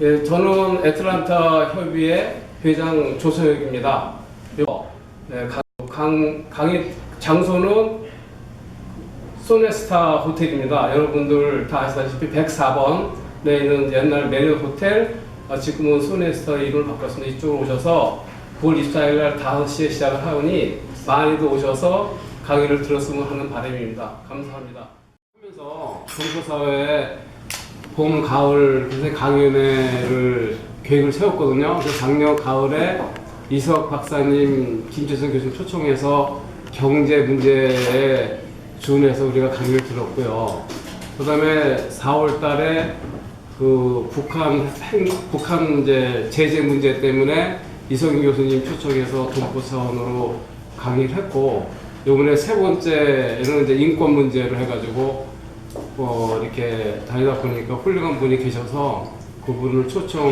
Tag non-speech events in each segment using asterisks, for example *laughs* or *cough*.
예, 저는 애틀란타 협의회 회장 조성혁입니다. 요, 네, 강, 강, 강의 장소는 소네스타 호텔입니다. 여러분들 다 아시다시피 104번에 있는 옛날 메리엇 호텔, 아, 지금은 소네스타 이름을 바꿨습니다. 이쪽으로 오셔서 9월 24일 날 5시에 시작을 하오니 많이들 오셔서 강의를 들었으면 하는 바람입니다. 감사합니다. 하면서 동포사회에 봄, 가을 그래서 강연회를 계획을 세웠거든요. 그래서 작년 가을에 이석 박사님, 김재성 교수님 초청해서 경제 문제에 준해서 우리가 강의를 들었고요. 그 다음에 4월 달에 그 북한 행, 북한 이제 제재 문제 때문에 이성윤 교수님 초청해서 동포 차원으로 강의를 했고 이번에 세 번째는 이제 인권 문제를 해가지고 어, 이렇게 다니다 보니까 훌륭한 분이 계셔서 그분을 초청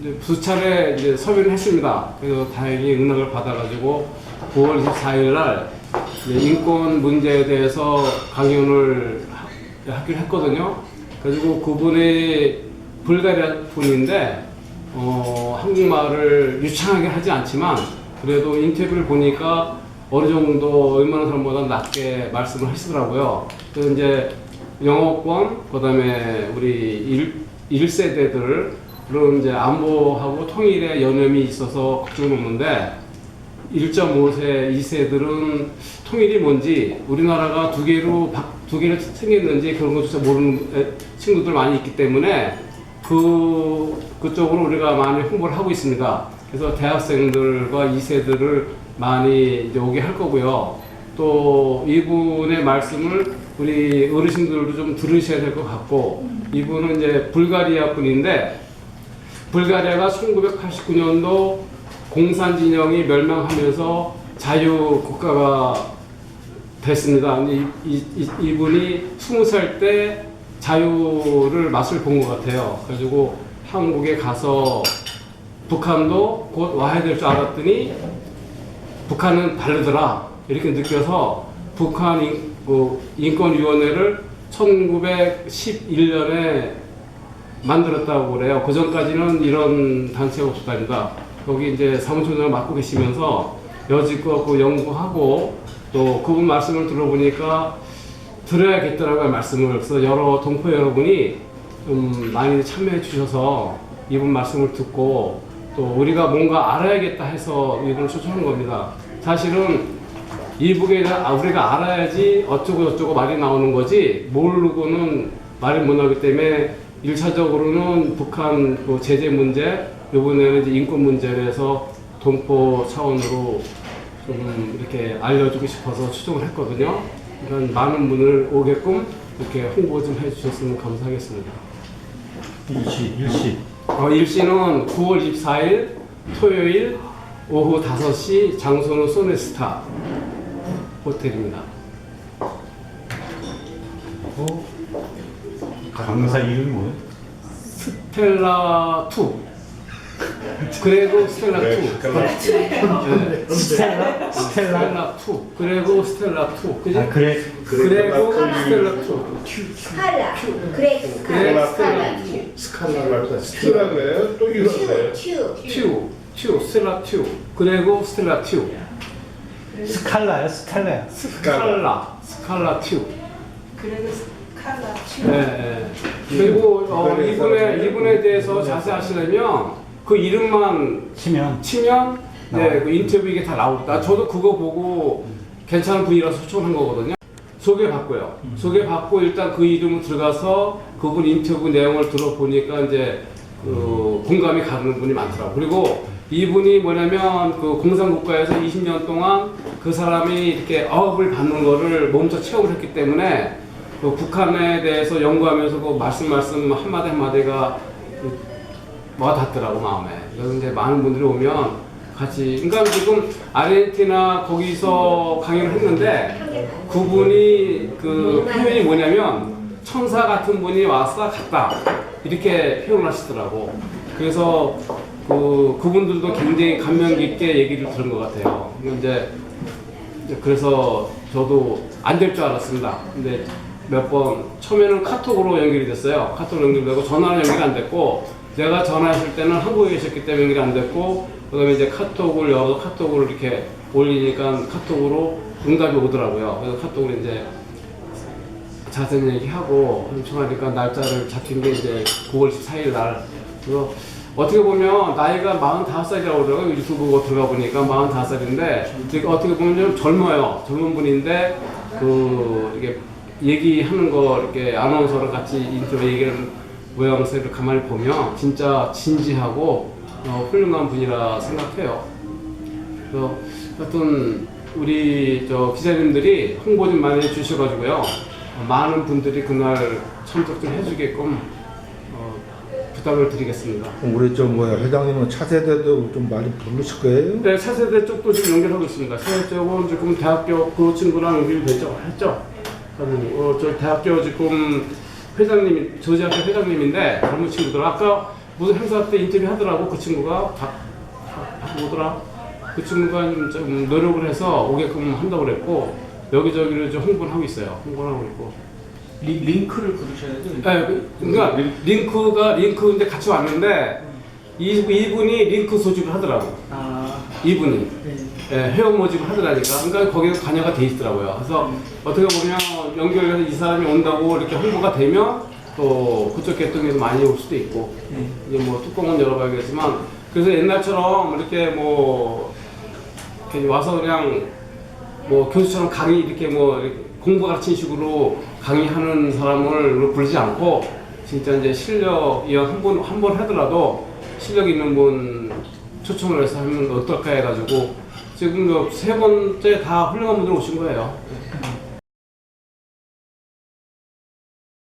이제 두 차례 이제 섭외를 했습니다. 그래서 다행히 응답을 받아가지고 9월 24일 날 인권 문제에 대해서 강연을 하- 하기로 했거든요. 그리고 그분이 불가리아 분인데 어, 한국말을 유창하게 하지 않지만 그래도 인터뷰를 보니까 어느 정도 웬만한 사람보다 낮게 말씀을 하시더라고요. 그래서 이제 영어권, 그 다음에 우리 일, 1세대들, 그런 이제 안보하고 통일에 연염이 있어서 걱정이 없는데 1.5세, 2세들은 통일이 뭔지 우리나라가 두 개로 바- 두 개로 생겼는지 그런 것조차 모르는 애- 친구들 많이 있기 때문에 그 그쪽으로 우리가 많이 홍보를 하고 있습니다. 그래서 대학생들과 2세들을 많이 이제 오게 할 거고요. 또 이분의 말씀을 우리 어르신들도 좀 들으셔야 될 것 같고 이분은 이제 불가리아 분인데 불가리아가 1989년도 공산 진영이 멸망하면서 자유 국가가 됐습니다. 이, 이, 이- 이분이 20살 때 자유를 맛을 본 것 같아요. 그래가지고 한국에 가서 북한도 곧 와야 될 줄 알았더니 북한은 다르더라. 이렇게 느껴서 북한 인, 그 인권위원회를 1911년에 만들었다고 그래요. 그 전까지는 이런 단체가 없었답니다. 거기 이제 사무총장을 맡고 계시면서 여지껏 그 연구하고 또 그분 말씀을 들어보니까 들어야겠더라고요 말씀을. 그래서 여러 동포 여러분이 좀 많이 참여해 주셔서 이분 말씀을 듣고 또 우리가 뭔가 알아야겠다 해서 이분을 초청한 겁니다. 사실은 이 북에 대한 아, 우리가 알아야지 어쩌고 저쩌고 말이 나오는 거지 모르고는 말이 못 나오기 때문에 일차적으로는 북한 그 제재 문제 이번에는 인권 문제를 해서 동포 차원으로 좀 이렇게 알려주고 싶어서 추정을 했거든요. 그러니까 많은 분을 오게끔 이렇게 홍보 좀 해주셨으면 감사하겠습니다. 일시 일시 어, 일시는 9월 24일 토요일 오후 5시 장소는 소네스타 호텔입니다. 어? 강사 이름이 뭐예요? 스텔라 2 *laughs* 그레고 스텔라 2 네. 스텔라? 스텔라? 스텔라? 2 그레고 스텔라 2 그지? 아 그래? 그레고 스텔라 2 스칼라. 그레이트 스칼라 스칼라 스텔라 스칼라라고 스텔라 그래요? 또 이런 거예요? 튜2 2 스텔라 2 그레고 스텔라 2 스칼라요 스칼라요 스칼라. 스칼라 2 그래도 스칼라 튜 네, 네. 그리고 어, 이분에 이분에 대해서 자세히 하시려면 그 이름만 치면 치면 네, 그 인터뷰 이게 다 나오다. 저도 그거 보고 괜찮은 분이라서 초청한 거거든요. 소개 받고요. 소개 받고 일단 그 이름을 들어가서 그분 인터뷰 내용을 들어보니까 이제 그 공감이 가는 분이 많더라고. 그리고 이분이 뭐냐면 그 공산국가에서 20년 동안 그 사람이 이렇게 억을 받는 거를 몸소 체험을 했기 때문에 그 북한에 대해서 연구하면서 그 말씀 말씀 한마디 한마디가 그 와닿더라고 마음에. 그래서 이제 많은 분들이 오면 같이 그러니까 지금 아르헨티나 거기서 강연을 했는데 그분이 그 표현이 뭐냐면 천사 같은 분이 왔다 갔다 이렇게 표현을 하시더라고. 그래서 그 그분들도 굉장히 감명 깊게 얘기를 들은 것 같아요. 이제 그래서 저도 안 될 줄 알았습니다. 근데 몇 번 처음에는 카톡으로 연결이 됐어요. 카톡으로 연결되고 전화는 연결이 안 됐고 내가 전화했을 때는 한국에 계셨기 때문에 연결이 안 됐고 그다음에 이제 카톡을 열어서 카톡을 이렇게 올리니까 카톡으로 응답이 오더라고요. 그래서 카톡으로 이제 자세히 얘기하고 엄청 하니까 날짜를 잡힌 게 이제 9월 14일 날. 그래서 어떻게 보면 나이가 45살이라고 그러더라고요. 유튜브 들어가 보니까 45살인데 어떻게 보면 좀 젊어요. 젊은 분인데 그 이게 얘기하는 거 이렇게 아나운서랑 같이 인터뷰 얘기하는 모양새를 가만히 보면 진짜 진지하고 어, 훌륭한 분이라 생각해요. 그래서 하여튼 우리 저 기자님들이 홍보 좀 많이 해주셔가지고요. 어, 많은 분들이 그날 참석 좀 해주게끔 어, 부탁을 드리겠습니다. 우리 저 뭐야 회장님은 차세대도 좀 많이 부르실 거예요? 네, 차세대 쪽도 지금 연결하고 있습니다. 차세대 쪽은 지금 대학교 그 친구랑 연결이 됐죠? 했죠? 사장님. 어, 저 대학교 지금 회장님, 저지학교 회장님인데 젊은 친구들 아까 무슨 행사 때 인터뷰 하더라고 그 친구가 박, 박, 박 뭐더라? 그 친구가 좀, 좀 노력을 해서 오게끔 한다고 그랬고 여기저기를 좀 홍보를 하고 있어요. 홍보를 하고 있고. 리, 링크를 부르셔야죠. 네, 그- 그러니까 링크가 링크인데 같이 왔는데 이, 이분이 링크 소집을 하더라고. 아, 이분이. 네. 예, 회원 모집을 하더라니까. 그러니까 거기에 관여가 돼 있더라고요. 그래서 어떻게 보면 연결해서 이 사람이 온다고 이렇게 홍보가 되면 또 그쪽 계통에서 많이 올 수도 있고 네. 이제 뭐 뚜껑은 열어봐야겠지만 그래서 옛날처럼 이렇게 뭐 이렇게 와서 그냥 뭐 교수처럼 강의 이렇게 뭐 이렇게 공부 가르치는 식으로 강의하는 사람을 부르지 않고 진짜 이제 실력 이한번 한 번 하더라도 실력 있는 분 초청을 해서 하면 어떨까 해가지고 지금 세 번째 다 훌륭한 분들 오신 거예요.